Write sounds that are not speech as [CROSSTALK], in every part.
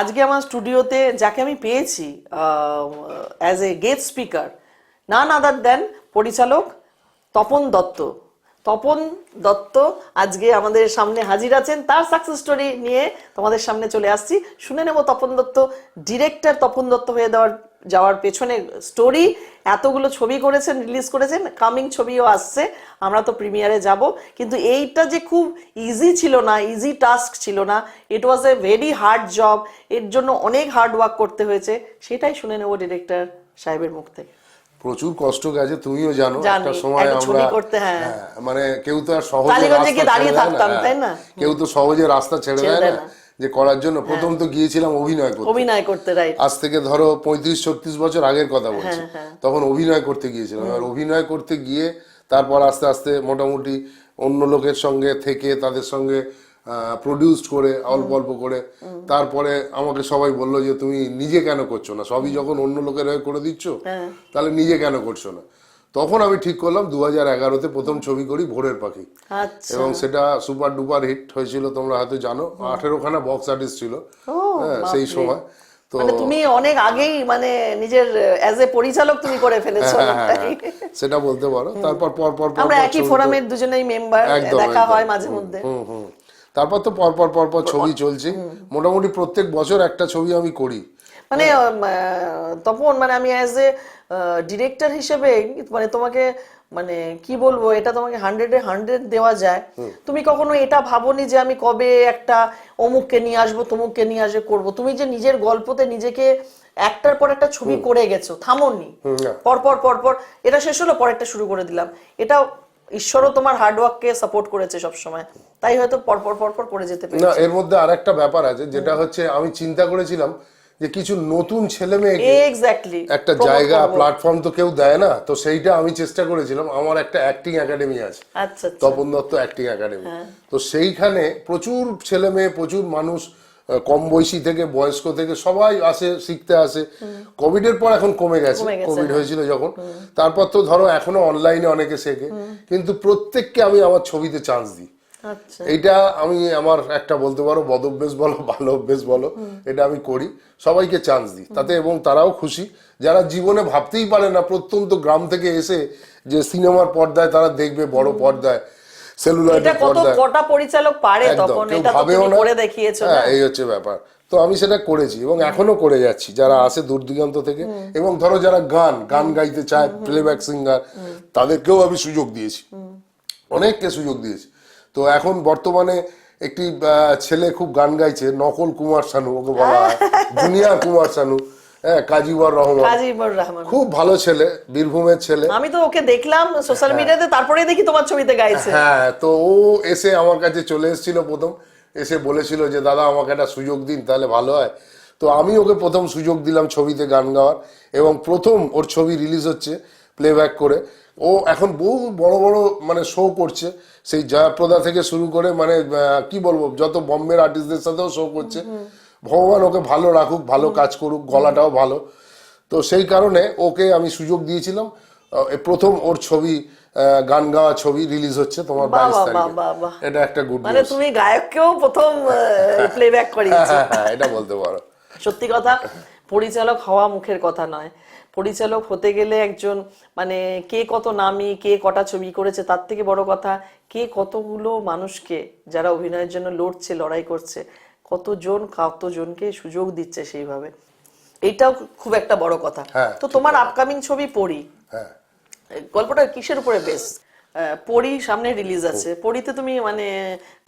আজকে আমার স্টুডিওতে যাকে আমি পেয়েছি as a guest speaker none other than পরিচালক তপন দত্ত। তপন দত্ত আজকে আমাদের সামনে হাজির আছেন। তার সাকসেস স্টোরি নিয়ে তোমাদের সামনে চলে আসছি। শুনে নেব তপন দত্ত ডিরেক্টর তপন দত্ত হয়ে দেওয়ার যাওয়ার পেছনে স্টোরি এতগুলো ছবি করেছেন রিলিজ করেছেন কামিং ছবিও আসছে আমরা তো প্রিমিয়ারে যাব কিন্তু এইটা যে খুব ইজি ছিল না ইজি টাস্ক ছিল না it was a very hard job এর জন্য অনেক হার্ড ওয়ার্ক করতে হয়েছে সেটাই শুনে নেব ডিরেক্টর সাহেবের মুখ থেকে প্রচুর কষ্ট গেছে তুমিও জানো জানি, একটা সময় আমরা করতে, হ্যাঁ। মানে কেউ তো আর সহজে দাঁড়িয়ে থাকতাম, হ্যাঁ। তাই না? কেউ তো সহজে রাস্তা ছেড়ে দেয় না। যে করার জন্য প্রথম তো গিয়েছিলাম অভিনয় করতে। অভিনয় করতে রাইট আজ থেকে ধরো পঁয়ত্রিশ ছত্রিশ বছর আগের কথা বলছি। হ্যাঁ, তখন অভিনয় করতে গিয়েছিলাম। আর অভিনয় করতে গিয়ে তারপর আস্তে আস্তে মোটামুটি অন্য লোকের সঙ্গে থেকে তাদের সঙ্গে প্রডিউসড করে অল্প অল্প করে। তারপরে আমাকে সবাই বলল যে তুমি নিজে কেন করছ না? সবই যখন অন্য লোকের হয়ে করে দিচ্ছ হ্যাঁ। তাহলে নিজে কেন করছ না? তখন আমি ঠিক করলাম দু হাজার এগারোতে প্রথম ছবি করি ভোরের পাখি। আচ্ছা। এবং সেটা সুপার ডুপার হিট হয়েছিল তোমরা হয়তো জানো। আঠেরো খানা বক্স আর্টিস্ট ছিল। হ্যাঁ সেই সময়। তো মানে তুমি অনেক আগেই মানে নিজের অ্যাজ এ পরিচালক তুমি করে ফেলেছো হ্যাঁ, হ্যাঁ, সেটা বলতে পারো। তারপর পর পর আমরা একই ফোরামের দুজনেই মেম্বার দেখা হয় মাঝে মধ্যে। হুম হুম। তারপর তো পর পর পর পর ছবি চলছে। মোটামুটি প্রত্যেক বছর একটা ছবি আমি করি। মানে উম, তপন মানে আমি অ্যাজ এ ডিরেক্টর হিসেবে মানে তোমাকে মানে কি বলব এটা তোমাকে হান্ড্রেডে হান্ড্রেড দেওয়া যায়। তুমি কখনো এটা ভাবোনি যে আমি কবে একটা অমুককে নিয়ে আসব তমুককে নিয়ে আসবে করব? তুমি যে নিজের গল্পতে নিজেকে একটার পর একটা ছবি করে গেছো থামোনি। পরপর না। পর পর পর পর এটা শেষ হলো পরেরটা শুরু করে দিলাম। এটা ঈশ্বরও তোমার হার্ডওয়ার্ককে সাপোর্ট করেছে সব সময় তাই হয়তো পরপর পর পর পর করে যেতে পেরে না এর মধ্যে আরেকটা ব্যাপার আছে যেটা হচ্ছে আমি চিন্তা করেছিলাম যে কিছু নতুন ছেলে মেয়েকে এক্স্যাক্টলি একটা জায়গা প্ল্যাটফর্ম তো কেউ দেয় না তো সেইটা আমি চেষ্টা করেছিলাম। আমার একটা অ্যাক্টিং একাডেমি আছে। তপন দত্ত অ্যাক্টিং একাডেমি তো সেইখানে প্রচুর ছেলে মেয়ে প্রচুর মানুষ কম বয়সী থেকে বয়স্ক থেকে সবাই আসে শিখতে আসে। কোভিড এর পর এখন কমে গেছে। কোভিড হয়েছিল যখন। তারপর তো ধরো এখনও অনলাইনে অনেকে শেখে। কিন্তু প্রত্যেককে আমি আমার ছবিতে চান্স দিই। এইটা আমি আমার একটা বলতে পারো বদ অভ্যেস বলো ভালো অভ্যেস বলো এটা আমি করি। সবাইকে চান্স দিই। তাতে এবং তারাও খুশি। যারা জীবনে ভাবতেই পারে না প্রত্যন্ত গ্রাম থেকে এসে যে সিনেমার পর্দায় তারা দেখবে বড় পর্দায় এটা কত পর্দায়। কটা পরিচালক পারে তখন? এটা ভাবেও না। করে দেখিয়েছো হ্যাঁ এই হচ্ছে ব্যাপার। তো আমি সেটা করেছি এবং এখনও করে যাচ্ছি যারা আসে দূর দিগন্ত থেকে। এবং ধরো যারা গান গান গাইতে চায় প্লেব্যাক সিঙ্গার তাদেরকেও আমি সুযোগ দিয়েছি। অনেককে সুযোগ দিয়েছি। তো এখন বর্তমানে একটি ছেলে খুব গান গাইছে নকল কুমার শানু ওকে বলা হয়। [LAUGHS] জুনিয়র কুমার শানু। হ্যাঁ কাজীবর রহমান। কাজীবর রহমান। খুব ভালো ছেলে বীরভূমের ছেলে। আমি তো ওকে দেখলাম সোশ্যাল মিডিয়াতে তারপরে দেখি তোমার ছবিতে গাইছে। হ্যাঁ তো ও এসে আমার কাছে চলে এসেছিল প্রথম। এসে বলেছিল যে দাদা আমাকে একটা সুযোগ দিন তাহলে ভালো হয়। তো আমি ওকে প্রথম সুযোগ দিলাম ছবিতে গান গাওয়ার এবং প্রথম ওর ছবি রিলিজ হচ্ছে প্লেব্যাক করে। ও এখন বহু বড় বড় মানে শো করছে। সেই জয়াপ্রদা থেকে শুরু করে মানে কি বলব যত বম্বের আর্টিস্টদের সাথেও শো করছে। ভগবান ওকে ভালো রাখুক ভালো কাজ করুক গলাটাও ভালো। তো সেই কারণে ওকে আমি সুযোগ দিয়েছিলাম। প্রথম ওর ছবি গান গাওয়া ছবি রিলিজ হচ্ছে তোমার বাইশ তারিখে। এটা একটা গুড মানে তুমি গায়ককেও প্রথম প্লেব্যাক করিয়েছো। হ্যাঁ হ্যাঁ এটা বলতে পারো। সত্যি কথা পরিচালক হওয়া মুখের কথা নয়। পরিচালক হতে গেলে একজন মানে কে কত নামি কে কটা ছবি করেছে তার থেকে বড় কথা কে কতগুলো মানুষকে যারা অভিনয়ের জন্য লড়ছে লড়াই করছে কতজন কতজনকে সুযোগ দিচ্ছে সেইভাবে। এটাও খুব একটা বড় কথা। হ্যাঁ, তো তোমার আপকামিং ছবি পড়ি। হ্যাঁ। গল্পটা কিসের উপরে বেশ পড়ি সামনে রিলিজ আছে। পড়িতে তুমি মানে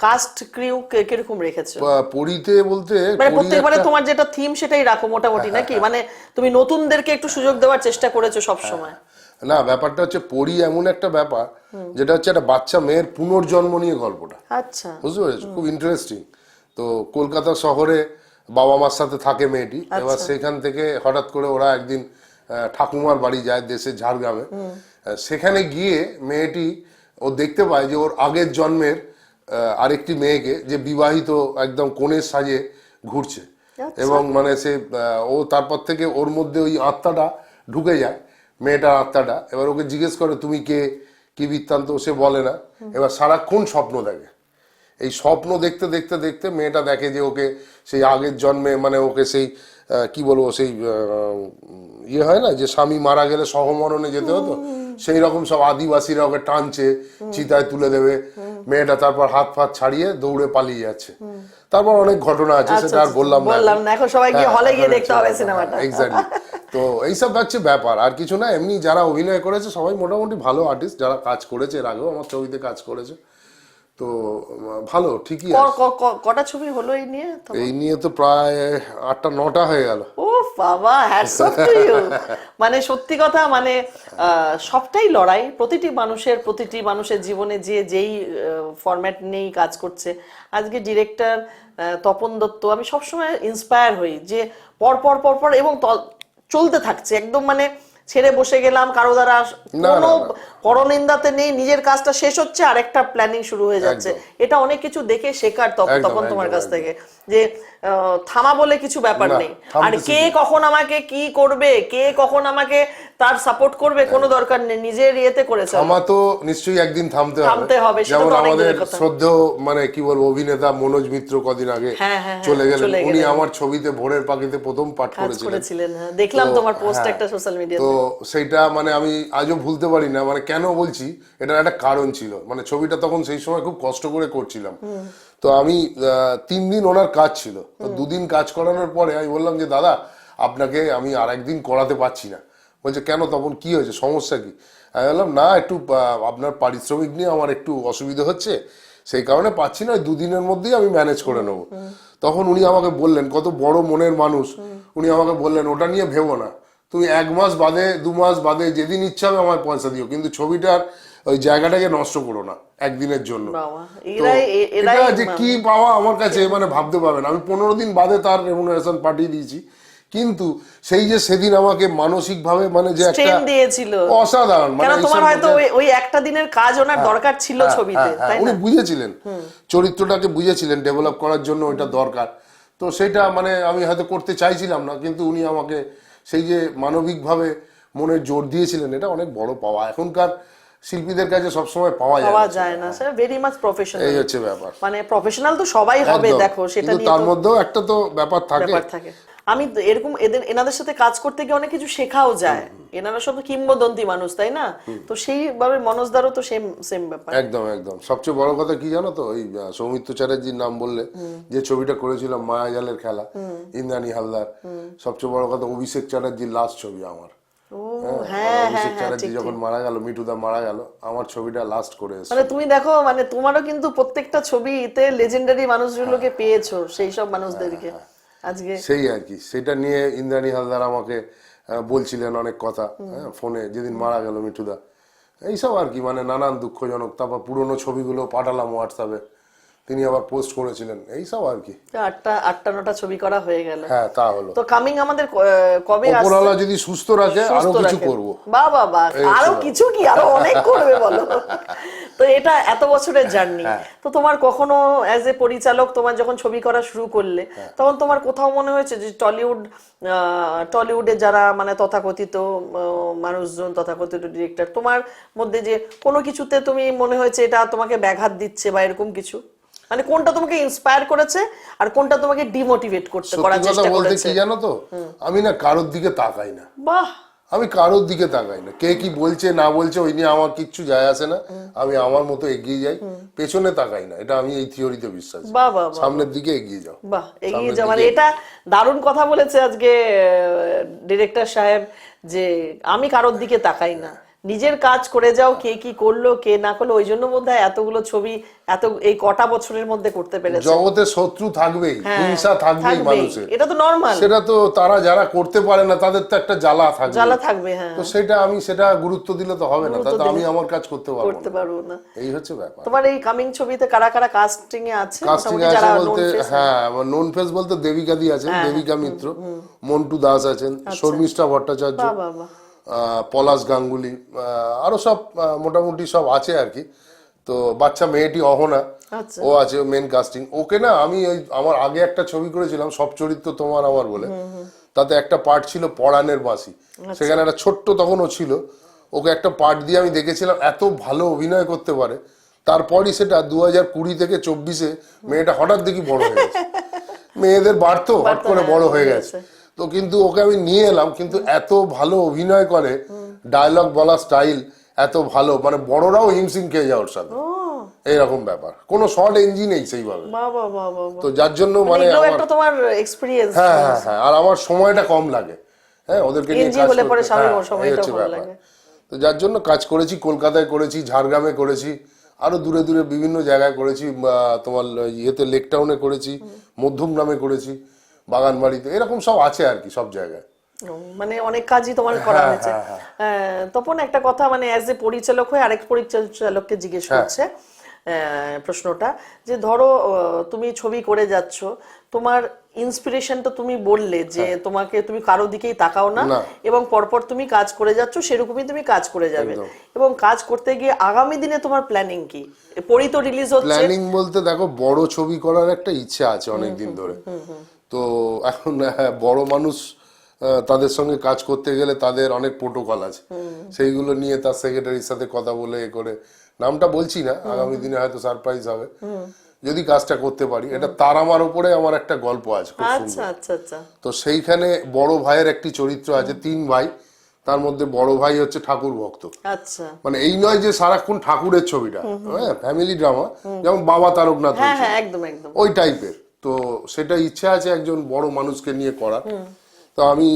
কাস্ট ক্রিউ কীরকম রেখেছো? পুরীতে বলতে মানে প্রত্যেকবারে তোমার যেটা থিম সেটাই রাখো মোটামুটি নাকি? মানে তুমি নতুনদেরকে একটু সুযোগ দেওয়ার চেষ্টা করেছ সব সময়। না ব্যাপারটা হচ্ছে পরি এমন একটা ব্যাপার যেটা হচ্ছে একটা বাচ্চা মেয়ের পুনর্জন্ম নিয়ে গল্পটা। আচ্ছা। বুঝতে পেরেছ? খুব ইন্টারেস্টিং তো কলকাতা শহরে বাবা মার সাথে থাকে মেয়েটি এবার সেখান থেকে হঠাৎ করে ওরা একদিন ঠাকুমার বাড়ি যায় দেশের ঝাড়গ্রামে। সেখানে গিয়ে মেয়েটি ও দেখতে পায় যে ওর আগের জন্মের আরেকটি মেয়েকে যে বিবাহিত একদম কোণের সাজে ঘুরছে। এবং মানে সে ও তারপর থেকে ওর মধ্যে ওই আত্মাটা ঢুকে যায় মেয়েটার আত্মাটা। এবার ওকে জিজ্ঞেস করে তুমি কে? কি বৃত্তান্ত? সে বলে না। এবার সারাক্ষণ স্বপ্ন দেখে? এই স্বপ্ন দেখতে দেখতে দেখতে মেয়েটা দেখে যে ওকে সেই আগের জন্মে মানে ওকে সেই কি বলব সেই ইয়ে হয় না যে স্বামী মারা গেলে সহমরণে যেতে হতো? সেই রকম সব আদিবাসীরা ওকে টানছে চিতায় তুলে দেবে। মেয়েটা তারপর হাত ফাত ছাড়িয়ে দৌড়ে পালিয়ে যাচ্ছে। তারপর অনেক ঘটনা আছে সেটা আর বললাম না আচ্ছা, বললাম না এখন সবাই গিয়ে হলে গিয়ে দেখতে হবে হ্যাঁ, সিনেমাটা। [LAUGHS] এক্স্যাক্টলি তো এইসব হচ্ছে ব্যাপার আর কিছু না এমনি যারা অভিনয় করেছে সবাই মোটামুটি ভালো আর্টিস্ট যারা কাজ করেছে এর আগেও আমার ছবিতে কাজ করেছে। তো ভালো ঠিকই আছে। কটা ছবি হলো এই নিয়ে? এই নিয়ে তো প্রায় আটটা নটা হয়ে গেল। ও বাবা হ্যাটস অফ টু ইউ মানে সত্যি কথা মানে সবটাই লড়াই। প্রতিটি মানুষের প্রতিটি মানুষের জীবনে যে যেই ফরম্যাট নিয়েই কাজ করছে। আজকে ডিরেক্টর তপন দত্ত আমি সবসময় ইন্সপায়ার হই যে পর পর পর পর এবং চলতে থাকছে। একদম মানে ছেড়ে বসে গেলাম কারও দ্বারা কোনো পরনিন্দাতে নেই নিজের কাজটা শেষ হচ্ছে আর একটা প্ল্যানিং শুরু হয়ে যাচ্ছে। এটা অনেক কিছু দেখে শেখার তখন তোমার কাছ থেকে যে থামা বলে কিছু ব্যাপার নেই। আর কে কখন আমাকে কি করবে কে কখন আমাকে তার সাপোর্ট করবে কোনো দরকার নেই নিজের ইয়েতে করেছে আমার তো নিশ্চয়ই একদিন থামতে হবে। থামতে হবে, সেটা যেমন আমাদের। শ্রদ্ধেয় মানে কি বলব অভিনেতা মনোজ মিত্র কদিন আগে হ্যাঁ, হ্যাঁ, হ্যাঁ, চলে গেলেন। উনি আমার ছবিতে ভোরের পাখিতে প্রথম পাঠ করেছিলেন। দেখলাম তোমার পোস্ট। একটা সোশ্যাল মিডিয়াতে তো সেইটা মানে আমি আজও ভুলতে পারি না। মানে কেন বলছি এটার একটা কারণ ছিল। মানে ছবিটা তখন সেই সময় খুব কষ্ট করে করছিলাম। তো আমি তিন দিন ওনার কাজ ছিল। তো দুদিন কাজ করানোর পরে আমি বললাম যে দাদা আপনাকে আমি আর একদিন করাতে পারছি না। বলছে কেন? তখন কি হয়েছে? সমস্যা কি? আমি বললাম না একটু আপনার পারিশ্রমিক নিয়ে আমার একটু অসুবিধা হচ্ছে। সেই কারণে পাচ্ছি না ওই দুদিনের মধ্যেই আমি ম্যানেজ করে নেব। তখন উনি আমাকে বললেন কত বড় মনের মানুষ। উনি আমাকে বললেন ওটা নিয়ে ভেবো না। তুমি এক মাস বাদে দু মাস বাদে যেদিন ইচ্ছা হবে আমায় পয়সা দিও। কিন্তু ছবিটার ওই জায়গাটাকে নষ্ট করো না একদিনের জন্য। এটা যে কি পাওয়া আমার কাছে মানে ভাবতে পারবেন আমি পনেরো দিন বাদে তার রেমুনারেশন পাঠিয়ে দিয়েছি। কিন্তু সেই যে সেদিন আমাকে মানসিক ভাবে মানে যে একটা দিয়েছিল। অসাধারণ মানে তোমার হয়তো ওই একটা দিনের কাজ ওনার দরকার ছিল ছবিতে হ্যাঁ, হ্যাঁ, তাই উনি বুঝেছিলেন। চরিত্রটাকে বুঝেছিলেন ডেভেলপ করার জন্য ওইটা দরকার। তো সেটা মানে আমি হয়তো করতে চাইছিলাম না কিন্তু উনি আমাকে সেই যে মানবিকভাবে মনে জোর দিয়েছিলেন এটা অনেক বড় পাওয়া। এখনকার শিল্পীদের কাছে সবসময় পাওয়া যায় পাওয়া যায় না স্যার ভেরি মাচ প্রফেশনাল এই হচ্ছে ব্যাপার। মানে প্রফেশনাল তো সবাই হবে দেখো সেটা তার মধ্যেও একটা তো ব্যাপার থাকে। ব্যাপার থাকে। আমি তো এরকম এদের এনাদের সাথে কাজ করতে গিয়ে অনেক কিছু শেখাও যায়। এনারা সব কিংবদন্তি মানুষ তাই না? তো সেইভাবে মনোজদারও তো সেম সেম ব্যাপার। একদম একদম। সবচেয়ে বড় কথা কি জানো তো? ওই সৌমিত্র চ্যাটার্জির নাম বললে যে ছবিটা করেছিলাম মায়াজালের খেলা ইন্দ্রাণী হালদার সবচেয়ে বড় কথা অভিষেক চ্যাটার্জির লাস্ট ছবি আমার। হ্যাঁ হ্যাঁ অভিষেক হ্যাঁ চ্যাটার্জি যখন মারা গেল মিঠুদা মারা গেল আমার ছবিটা লাস্ট করে মানে তুমি দেখো মানে তোমারও কিন্তু প্রত্যেকটা ছবিতে লেজেন্ডারি মানুষগুলোকে পেয়েছ সেই সব মানুষদেরকে। আজকে? সেই আর কি। সেটা নিয়ে ইন্দ্রাণী হালদার আমাকে বলছিলেন অনেক কথা হ্যাঁ, ফোনে যেদিন মারা গেল মিঠুদা। এইসব আর কি মানে নানান দুঃখজনক। তারপর পুরোনো ছবিগুলো পাঠালাম হোয়াটসঅ্যাপে তিনি আবার পোস্ট করেছিলেন। এই সব আর কি। আটটা আটটা নটা ছবি করা হয়ে গেল। হ্যাঁ তা হলো। তো কামিং আমাদের কবে আসছে? ওপরওয়ালা যদি সুস্থ রাখে আরও কিছু। করব। বাহ বাহ বাহ আরও কিছু কি? আরও অনেক করবে বলো। [LAUGHS] তো এটা এত বছরের জার্নি। হ্যাঁ। তো তোমার কখনো অ্যাজ এ পরিচালক তোমার যখন ছবি করা শুরু করলে হ্যাঁ। তখন তোমার কোথাও মনে হয়েছে যে টলিউড টলিউডে যারা মানে তথাকথিত মানুষজন তথাকথিত ডিরেক্টর তোমার মধ্যে যে কোনো কিছুতে তুমি মনে হয়েছে এটা তোমাকে ব্যাঘাত দিচ্ছে বা এরকম কিছু? মানে কোনটা তোমাকে ইন্সপায়ার করেছে আর কোনটা তোমাকে ডিমোটিভেট করতে করার চেষ্টা করেছে। কি জানো তো? আমি না কারোর দিকে তাকাই না। বাহ। আমি কারোর দিকে তাকাই না। কে কি বলছে না বলছে ওই নিয়ে আমার কিচ্ছু যায় আসে না। আমি আমার মতো এগিয়ে যাই। পেছনে তাকাই না। এটা আমি এই থিওরিতে বিশ্বাস বাহ বাহ বাহ সামনের দিকে এগিয়ে যাও। বাহ এগিয়ে যাও। মানে এটা দারুণ কথা বলেছে আজকে ডিরেক্টর সাহেব যে আমি কারোর দিকে তাকাই না। নিজের কাজ করে যাও কে কি করল কে না করল ওই জন্য বোধহয় এতগুলো ছবি এত এই কটা বছরের মধ্যে করতে পেরেছে। জগতে শত্রু থাকবেই হ্যাঁ, হিংসা থাকবেই থাকবেই। মানুষের। এটা তো নর্মাল সেটা তো তারা যারা করতে পারে না তাদের তো একটা জ্বালা থাকবে। জ্বালা থাকবে হ্যাঁ। তো সেটা আমি সেটা গুরুত্ব দিলে তো হবে না তাতে আমি আমার কাজ করতে পারব করতে না পারব না। এই হচ্ছে ব্যাপার। তোমার এই কামিং ছবিতে কারা কারা কাস্টিং এ আছে? কাস্টিং মোটামুটি আছে যারা বলতে? হ্যাঁ নোন ফেস বলতে দেবিকা দি আছেন দেবিকা মিত্র মন্টু দাস আছেন শর্মিষ্ঠা ভট্টাচার্য। বাহ আহ, পলাশ গাঙ্গুলি আরও সব মোটামুটি সব আছে আর কি। তো বাচ্চা মেয়েটি অহনা আচ্ছা। ও আছে মেন কাস্টিং ওকে না আমি ওই আমার আগে একটা ছবি করেছিলাম সব চরিত্র তোমার আমার বলে। তাতে একটা পার্ট ছিল পড়ানের বাঁশি। আচ্ছা। সেখানে একটা ছোট্ট তখন ও ছিল। ওকে একটা পার্ট দিয়ে আমি দেখেছিলাম এত ভালো অভিনয় করতে পারে। তারপরই সেটা দু হাজার কুড়ি থেকে চব্বিশে মেয়েটা হঠাৎ দেখি বড় হয়ে গেছে। [LAUGHS] মেয়েদের বাড়তো হট করে বড় হয়ে গেছে। তো কিন্তু ওকে আমি নিয়ে এলাম কিন্তু এত ভালো অভিনয় করে ডায়লগ বলা স্টাইল এত ভালো মানে বড়রাও হিমসিম খেয়ে যায় ওর সাথে। এইরকম ব্যাপার। কোনো শর্ট এনজি নেই সেইভাবে। তো যার জন্য মানে মানে এগুলো আমার একটা তোমার এক্সপিরিয়েন্স হ্যাঁ হ্যাঁ হ্যাঁ আর আমার সময়টা কম লাগে। হ্যাঁ ওদেরকে নিয়ে কাজ করতে- হ্যাঁ, এই হচ্ছে ব্যাপার। তো যার জন্য কাজ করেছি কলকাতায় করেছি ঝাড়গ্রামে করেছি আরও দূরে দূরে বিভিন্ন জায়গায় করেছি তোমার ইয়েতে লেক টাউনে করেছি মধ্যম গ্রামে করেছি। বাগানবাড়িতে এরকম সব আছে আর কি সব জায়গায়। মানে অনেক কাজই তোমার করা হ্যাঁ, হয়েছে। হ্যাঁ, হ্যাঁ, তপন একটা কথা মানে অ্যাজ এ পরিচালক হয়ে আরেক পরিচালককে জিজ্ঞেস। করছে প্রশ্নটা যে ধরো তুমি ছবি করে যাচ্ছ তোমার ইন্সপিরেশন তো তুমি বললে যে তোমাকে তুমি কারও দিকেই তাকাও না। এবং পরপর তুমি কাজ করে যাচ্ছ সেরকমই তুমি কাজ করে যাবে। এবং কাজ করতে গিয়ে আগামী দিনে তোমার প্ল্যানিং কি? পরি তো রিলিজ হচ্ছে। প্ল্যানিং বলতে দেখো বড় ছবি করার একটা ইচ্ছা আছে অনেক দিন ধরে। তো এখন বড় মানুষ তাদের সঙ্গে কাজ করতে গেলে তাদের অনেক প্রোটোকল আছে। সেইগুলো নিয়ে তার সেক্রেটারির সাথে কথা বলে এ করে। নামটা বলছি না আগামী দিনে হয়তো সারপ্রাইজ হবে। যদি কাজটা করতে পারি। এটা তার আমার উপরে আমার একটা গল্প আছে আচ্ছা আচ্ছা আচ্ছা। তো সেইখানে বড় ভাইয়ের একটি চরিত্র আছে তিন ভাই। তার মধ্যে বড় ভাই হচ্ছে ঠাকুর ভক্ত। আচ্ছা। মানে এই নয় যে সারাক্ষণ ঠাকুরের ছবিটা হ্যাঁ ফ্যামিলি ড্রামা যেমন বাবা তারকনাথ হ্যাঁ। হ্যাঁ ওই টাইপের তো সেটা ইচ্ছা আছে একজন বড় মানুষকে নিয়ে করার। তো আমি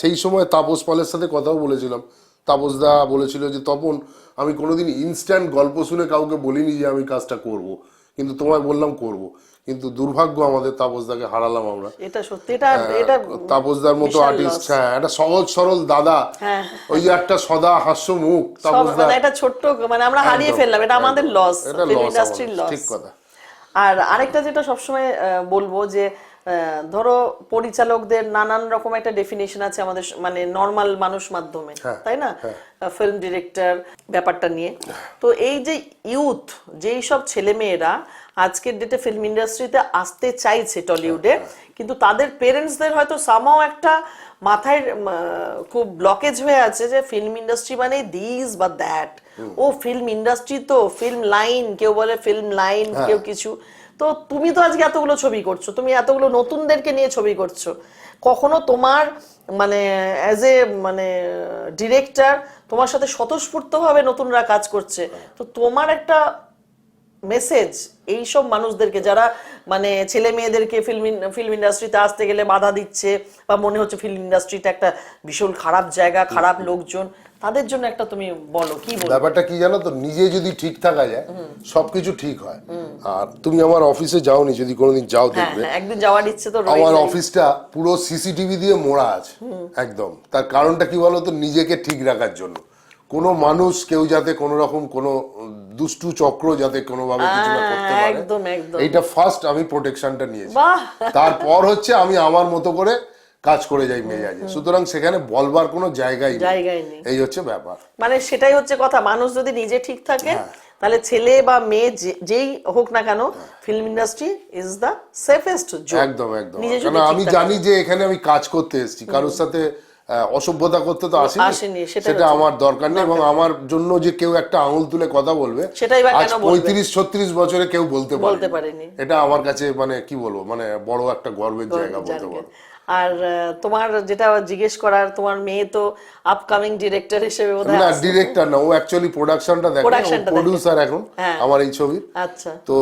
সেই সময় তাপস পালের সাথে কথাও বলেছিলাম। তাপস দা বলেছিল যে তপন আমি কোনোদিন ইনস্ট্যান্ট গল্প শুনে কাউকে বলিনি যে আমি কাজটা করব। কিন্তু তোমায় বললাম করব। কিন্তু দুর্ভাগ্য আমাদের তাপসদাকে হারালাম আমরা। এটা সত্যি এটা এটা তাপসদার মতো আর্টিস্ট হ্যাঁ একটা সহজ সরল দাদা। হ্যাঁ। ওই একটা সদা হাস্য মুখ তাপসদা মানে এটা ছোট্ট মানে আমরা হারিয়ে ফেললাম এটা আমাদের লস এটা লস ঠিক কথা। আর আরেকটা যেটা সবসময় আহ, বলব যে আহ, ধরো পরিচালকদের নানান রকম একটা ডেফিনেশন আছে আমাদের মানে নর্মাল মানুষ মাধ্যমে হ্যাঁ, তাই না? ফিল্ম ডিরেক্টর ব্যাপারটা নিয়ে। তো এই যে ইউথ যেই সব ছেলে মেয়েরা আজকের ডেটে ফিল্ম ইন্ডাস্ট্রিতে আসতে চাইছে টলিউডে হ্যাঁ, কিন্তু তাদের পেরেন্টসদের হয়তো সামাও একটা মাথায় খুব ব্লকেজ হয়ে আছে যে ফিল্ম ইন্ডাস্ট্রি মানে দিস বা দ্যাট ও ফিল্ম ইন্ডাস্ট্রি তো ফিল্ম লাইন কেউ বলে ফিল্ম লাইন হ্যাঁ। কেউ কিছু। তো তুমি তো আজকে এতগুলো ছবি করছ তুমি এতগুলো নতুনদেরকে নিয়ে ছবি করছ। কখনো তোমার মানে অ্যাজ এ মানে ডিরেক্টর তোমার সাথে স্বতঃস্ফূর্তভাবে নতুনরা কাজ করছে। তো তোমার একটা মেসেজ এইসব মানুষদেরকে যারা মানে ছেলে মেয়েদেরকে ফিল্ম ফিল্ম ইন্ডাস্ট্রিতে আসতে গেলে বাধা দিচ্ছে বা মনে হচ্ছে ফিল্ম ইন্ডাস্ট্রিটা একটা ভীষণ খারাপ জায়গা খারাপ লোকজন তাদের জন্য একটা তুমি বলো কি বলো ব্যাপারটা কি জানো তো? নিজে যদি ঠিক থাকা যায় সবকিছু ঠিক হয়। আর তুমি আমার অফিসে যাওনি যদি কোনোদিন যাও হ্যাঁ দেখবে। হ্যাঁ একদিন যাওয়ার ইচ্ছে তো আমার অফিসটা পুরো সিসিটিভি দিয়ে মোড়া আছে একদম। তার কারণটা কি বলতো নিজেকে ঠিক রাখার জন্য। কোনো মানুষ কেউ যাতে কোনো রকম কোনো দুষ্টু চক্র যাতে কোনোভাবে কিছু না করতে পারে। একদম একদম। এইটা ফার্স্ট আমি প্রোটেকশনটা নিয়েছি। তারপর হচ্ছে আমি আমার মতো করে কাজ করে যাই মেজাজে। সুতরাং সেখানে বলবার কোনো জায়গাই নেই। এই হচ্ছে ব্যাপার। মানে সেটাই হচ্ছে কথা মানুষ যদি নিজে ঠিক থাকে হ্যাঁ। তাহলে ছেলে বা মেয়ে যেই হোক না কেন film industry is the safest zone একদম একদম। কারণ আমি জানি যে এখানে আমি কাজ করতে এসেছি। কারোর সাথে অসভ্যতা করতে তো আসেনি। সেটা আমার দরকার নেই এবং আমার জন্য যে কেউ একটা আঙুল তুলে কথা বলবে সেটাই আজ পঁয়ত্রিশ ছত্রিশ বছরে কেউ বলতে পারে বলতে পারেনি। এটা আমার কাছে মানে কি বলব মানে বড় একটা গর্বের জায়গা বলতে। পারো। আর তোমার যেটা জিজ্ঞেস করার তোমার মেয়ে তো আপকামিং ডিরেক্টর হিসেবে বোধহয় না ডিরেক্টর না ও অ্যাকচুয়ালি প্রোডাকশনটা দেখে দেখে। এখন হ্যাঁ। আমার এই ছবির আচ্ছা। তো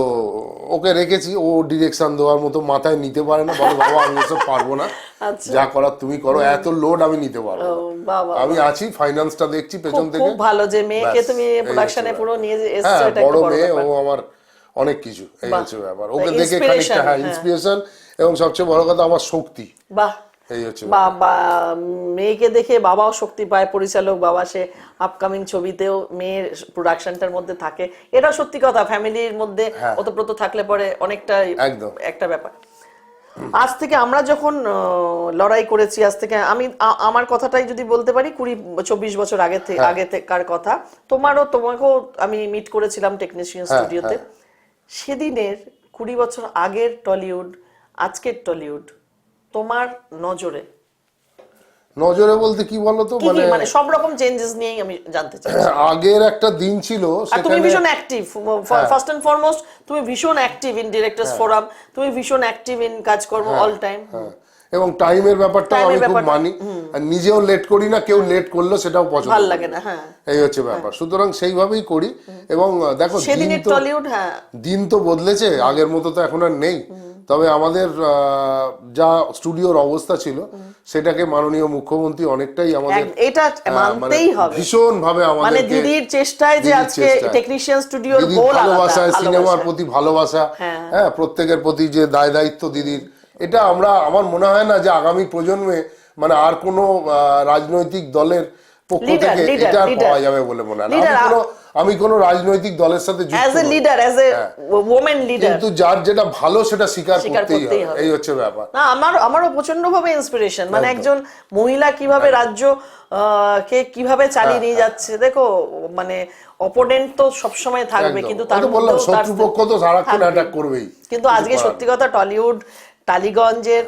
ওকে রেখেছি ও ডিরেকশন দেওয়ার মতো মাথায় নিতে পারে না। বলে বাবা আমি এসব পারব না। আচ্ছা। যা করার তুমি করো এত লোড আমি নিতে পারব বাবা। আমি আছি ফাইন্যান্সটা দেখছি পেছন থেকে। খুব ভালো যে মেয়েকে তুমি প্রোডাকশনে। পুরো নিয়ে যে এসছো হ্যাঁ এটা বড় মেয়ে ও আমার অনেক কিছু এই। হচ্ছে ব্যাপার ওকে দেখে খানিকটা হ্যাঁ হ্যাঁ। ইন্সপিরেশন এবং সবচেয়ে বড় কথা আমার শক্তি বাহ এই হচ্ছে মেয়েকে দেখে বাবাও শক্তি পায় পরিচালক বাবা সে আপকামিং ছবিতেও মেয়ের প্রোডাকশনটার মধ্যে থাকে এটা সত্যি কথা ফ্যামিলির মধ্যে হ্যাঁ। ওতপ্রোত থাকলে পরে অনেকটা একদম। একটা ব্যাপার আজ থেকে আমরা যখন লড়াই করেছি আজ থেকে আমি আমার কথাটাই যদি বলতে পারি কুড়ি চব্বিশ বছর আগে হ্যাঁ। থেকে আগে থেকার কথা তোমারও তোমাকেও আমি মিট করেছিলাম টেকনিশিয়ান হ্যাঁ, স্টুডিওতে সেদিনের কুড়ি বছর আগের টলিউড আজকের টলিউড তোমার নজরে? নজরে বলতে কি বলতো? মানে মানে সব রকম চেঞ্জেস নিয়েই আমি জানতে চাই [CLEARS THROAT] আগের একটা দিন ছিল আর তুমি ভীষণ অ্যাক্টিভ ফার্স্ট এন্ড ফরমোস্ট তুমি ভীষণ অ্যাক্টিভ ইন ডিরেক্টরস ফোরাম তুমি ভীষণ অ্যাক্টিভ ইন কাজকর্ম অল টাইম হ্যাঁ, এবং টাইমের ব্যাপারটাও আমি খুব ব্যাপারটা, মানি। আর নিজেও লেট করি না কেউ লেট করল সেটাও পছন্দ ভালো লাগে না হ্যাঁ। এই হচ্ছে ব্যাপার। সুতরাং সেইভাবেই করি এবং দেখো দিন তো টলিউড হ্যাঁ। দিন তো বদলেছে আগের মতো তো এখন আর নেই। তবে আমাদের যা স্টুডিওর অবস্থা ছিল সেটাকে মাননীয় মুখ্যমন্ত্রী অনেকটাই আমাদের এটা মানে মানতেই হবে। ভীষণ ভাবে আমাদের মানে দিদির চেষ্টায় যে আজকে টেকনিশিয়ান স্টুডিওর গোল ভালোবাসা সিনেমার প্রতি ভালোবাসা হ্যাঁ। হ্যাঁ প্রত্যেকের প্রতি যে দায় দায়িত্ব দিদির এটা আমরা আমার মনে হয় না যে আগামী প্রজন্মে মানে আর কোনো রাজনৈতিক দলের পক্ষ থেকে এটা পাওয়া যাবে বলে মনে হয় না। আমি কোনো আমি কোনো রাজনৈতিক দলের সাথে as a leader as a women leader কিন্তু যার যেটা ভালো সেটা স্বীকার করতেই হবে। এই হচ্ছে ব্যাপার। না আমার আমারও প্রচণ্ড ভাবে ইন্সপিরেশন মানে একজন মহিলা কীভাবে রাজ্য কে কীভাবে চালিয়ে নিয়ে যাচ্ছে দেখো মানে অপোনেন্ট তো সবসময় থাকবে কিন্তু তার বললাম শত্রুপক্ষ তো সারাক্ষণ অ্যাটাক করবেই। কিন্তু আজকে সত্যি কথা টলিউড টালিগঞ্জের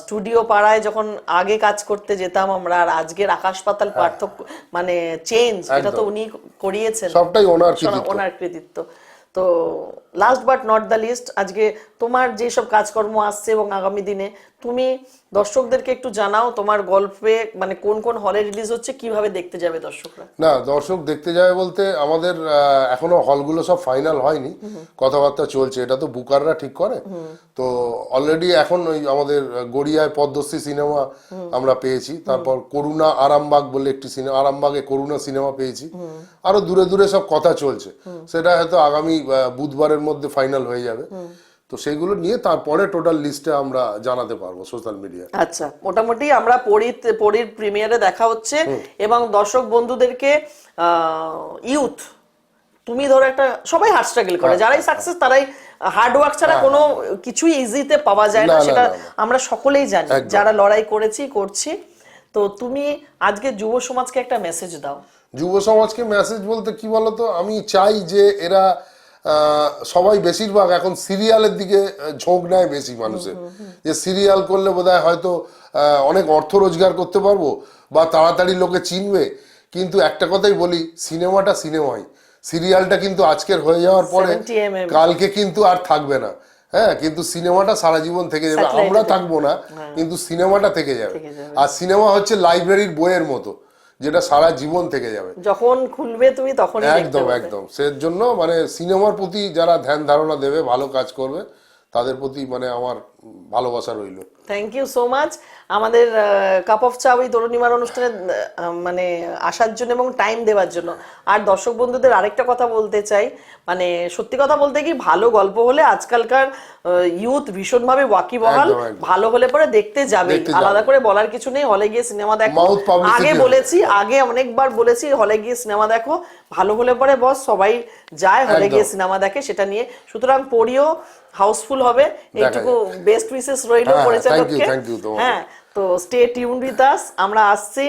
স্টুডিও পাড়ায় যখন আগে কাজ করতে যেতাম আমরা আর আজকের আকাশ পাতাল পার্থক্য মানে চেঞ্জ এটা তো উনি করিয়েছেন। সবটাই ওনার কৃতিত্ব। ওনার কৃতিত্ব। তো last but not the least আজকে তোমার যেসব কাজকর্ম আসছে এবং আগামী দিনে তুমি দর্শকদেরকে একটু জানাও তোমার গল্পে মানে কোন কোন হলে রিলিজ হচ্ছে, কীভাবে দেখতে যাবে দর্শকরা? না, দর্শক দেখতে যাবে বলতে আমাদের এখনও হলগুলো সব ফাইনাল হয়নি। কথাবার্তা চলছে, এটা তো বুকাররা ঠিক করে। তো অলরেডি এখন ওই আমাদের গড়িয়ায় পদ্মশ্রী সিনেমা আমরা পেয়েছি। তারপর করুণা আরামবাগ বলে একটি সিনেমা আরামবাগে করুণা সিনেমা পেয়েছি। আরও দূরে দূরে সব কথা চলছে। সেটা হয়তো আগামী বুধবারের মধ্যে ফাইনাল হয়ে যাবে। তো সেগুলো নিয়ে তারপরে টোটাল লিস্টে আমরা জানাতে পারব সোশ্যাল মিডিয়ায় আচ্ছা মোটামুটি আমরা পরীর পরীর প্রিমিয়ারে দেখা হচ্ছে এবং দর্শক বন্ধুদেরকে ইউথ তুমি ধরো একটা সবাই হার্ড স্ট্রাগল করে। যারাই সাকসেস তারাই হার্ড ওয়ার্ক ছাড়া কোনো কিছুই ইজিতে পাওয়া যায় না সেটা। আমরা সকলেই জানি। যারা লড়াই করেছি করছি। তো তুমি আজকে যুব সমাজকে একটা মেসেজ দাও। যুব সমাজকে মেসেজ বলতে কি বলতো? আমি চাই যে এরা সবাই বেশিরভাগ এখন সিরিয়ালের দিকে ঝোঁক নেয় বেশি মানুষের। যে সিরিয়াল করলে বোধহয় হয়তো অনেক অর্থ রোজগার করতে পারব বা তাড়াতাড়ি লোকে চিনবে। কিন্তু একটা কথাই বলি সিনেমাটা সিনেমাই। সিরিয়ালটা কিন্তু আজকের হয়ে যাওয়ার পরে 70 কালকে কিন্তু আর থাকবে না। হ্যাঁ কিন্তু সিনেমাটা সারা জীবন থেকে যাবে। আমরা থাকব না কিন্তু সিনেমাটা থেকে যাবে। আর সিনেমা হচ্ছে লাইব্রেরির বইয়ের মতো। যেটা সারা জীবন থেকে যাবে। যখন খুলবে তুমি তখন একদম একদম। সে জন্য মানে সিনেমার প্রতি যারা ধ্যান ধারণা দেবে ভালো কাজ করবে তাদের প্রতি মানে আমার ভালোবাসা রইল। থ্যাংক ইউ সো মাচ আমাদের কাপ অফ চা ওই তরুণীমার অনুষ্ঠানে মানে আসার জন্য এবং টাইম দেওয়ার জন্য। আর দর্শক বন্ধুদের আরেকটা কথা বলতে চাই মানে সত্যি কথা বলতে কি ভালো গল্প হলে আজকালকার ইউথ ভীষণভাবে ওয়াকিবহাল। ভালো হলে পরে দেখতে যাবে। আলাদা করে বলার কিছু নেই হলে গিয়ে সিনেমা দেখো। আগে বলেছি আগে অনেকবার বলেছি হলে গিয়ে সিনেমা দেখো। ভালো হলে পরে বস সবাই যায় হলে গিয়ে সিনেমা দেখে সেটা নিয়ে। সুতরাং পড়িও হাউসফুল হবে। এইটুকু বেস্ট উইসেস রইল পরিচালক পরিচালককে। হ্যাঁ তো স্টে টিউন উইথ আস আমরা আসছি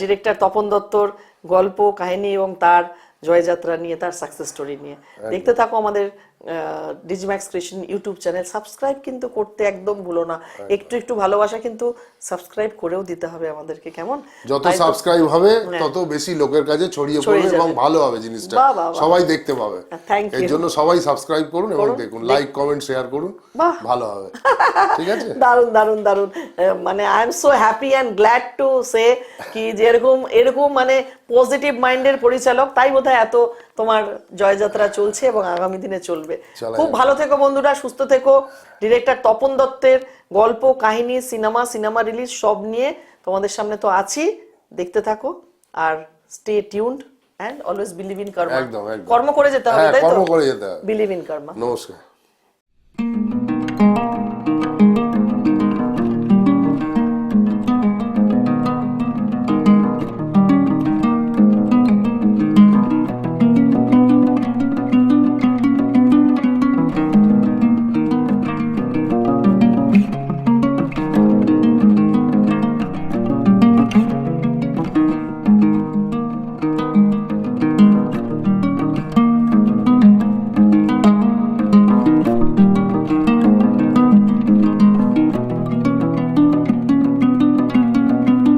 ডিরেক্টর তপন দত্তর গল্প কাহিনী এবং তার জয়যাত্রা নিয়ে তার সাকসেস স্টোরি নিয়ে। দেখতে থাকো আমাদের Digimax Creation YouTube channel subscribe কিন্তু করতে একদম ভুলো না। একটু একটু ভালোবাসা কিন্তু সাবস্ক্রাইব করেও দিতে হবে আমাদেরকে কেমন? যত সাবস্ক্রাইব হবে তত বেশি লোকের কাছে ছড়িয়ে পড়বে এবং ভালো হবে জিনিসটা। সবাই দেখতে পাবে। এর জন্য সবাই সাবস্ক্রাইব করুন এবং দেখুন লাইক কমেন্ট শেয়ার করুন। ভালো হবে। [LAUGHS] ঠিক আছে? দারুণ দারুণ দারুণ মানে I am so happy and glad to say কি যেরকম এরকম মানে পজিটিভ মাইন্ডের পরিচালক তাই বোধহয় এত তোমার জয়যাত্রা চলছে এবং আগামী দিনে চলবে। খুব ভালো থেকো বন্ধুরা সুস্থ থেকো। ডিরেক্টর তপন দত্তের গল্প কাহিনী সিনেমা সিনেমা রিলিজ সব নিয়ে তোমাদের সামনে তো আছি। দেখতে থাকো আর stay tuned and always believe in karma. কর্ম করে যেতে হবে হ্যাঁ তাই তো? কর্ম করে যেতে হবে। বিলিভ ইন কর্মা নমস্কার।